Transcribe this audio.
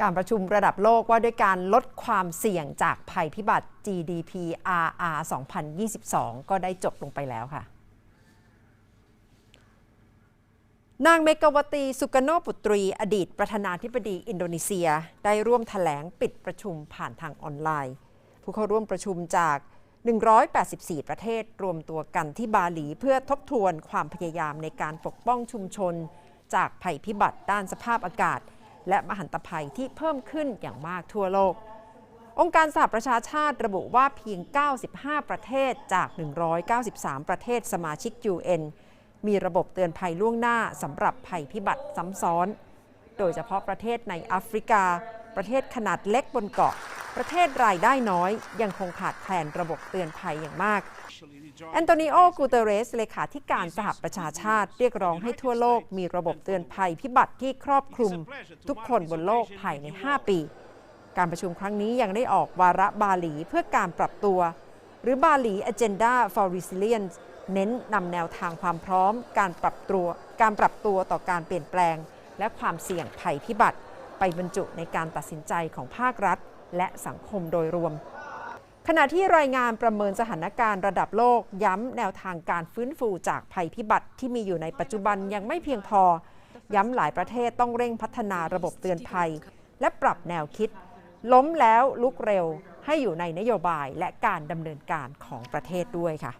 การประชุมระดับโลกว่าด้วยการลดความเสี่ยงจากภัยพิบัติ GDP RR 2022 ก็ได้จบลงไปแล้วค่ะ นางเมกาวตี สุกโนปุตรี อดีตประธานาธิบดีอินโดนีเซีย ได้ร่วมถแถลงปิดประชุมผ่านทางออนไลน์ ผู้เข้าร่วมประชุมจาก 184 ประเทศรวมตัวกันที่บาหลีเพื่อทบทวนความพยายามในการปกป้องชุมชน จากภัยพิบัติด้านสภาพอากาศ และมหันตภัยที่เพิ่มขึ้นอย่างมากทั่วโลก องค์การสหประชาชาติระบุว่าเพียง 95 ประเทศจาก 193 ประเทศสมาชิก UN มีระบบเตือนภัยล่วงหน้าสำหรับภัยพิบัติซ้ำซ้อน โดยเฉพาะประเทศในแอฟริกา ประเทศขนาดเล็กบนเกาะ ประเทศรายได้น้อย ยังคงขาดแคลนระบบเตือนภัยอย่างมากแอนโตนิโอ กูเตเรส เลขาธิการสหประชาชาติ เรียกร้องให้ทั่วโลกมีระบบเตือนภัยพิบัติที่ครอบคลุม ทุกคนบนโลกภายใน 5 ปี การประชุมครั้งนี้ยังได้ออกวาระบาหลีเพื่อการปรับตัว หรือบาหลี Agenda for Resilience เน้นนำแนวทางความพร้อม การปรับตัว การปรับตัวต่อการเปลี่ยนแปลง และความเสี่ยงภัยพิบัติ ไปบรรจุในการตัดสินใจของภาครัฐ และสังคมโดยรวม ขณะที่รายงานประเมินสถานการณ์ระดับโลกย้ำแนวทางการฟื้นฟูจากภัยพิบัติที่มีอยู่ในปัจจุบันยังไม่เพียงพอ ย้ำหลายประเทศต้องเร่งพัฒนาระบบเตือนภัย และปรับแนวคิด ล้มแล้วลุกเร็วให้อยู่ในนโยบายและการดำเนินการของประเทศด้วยค่ะ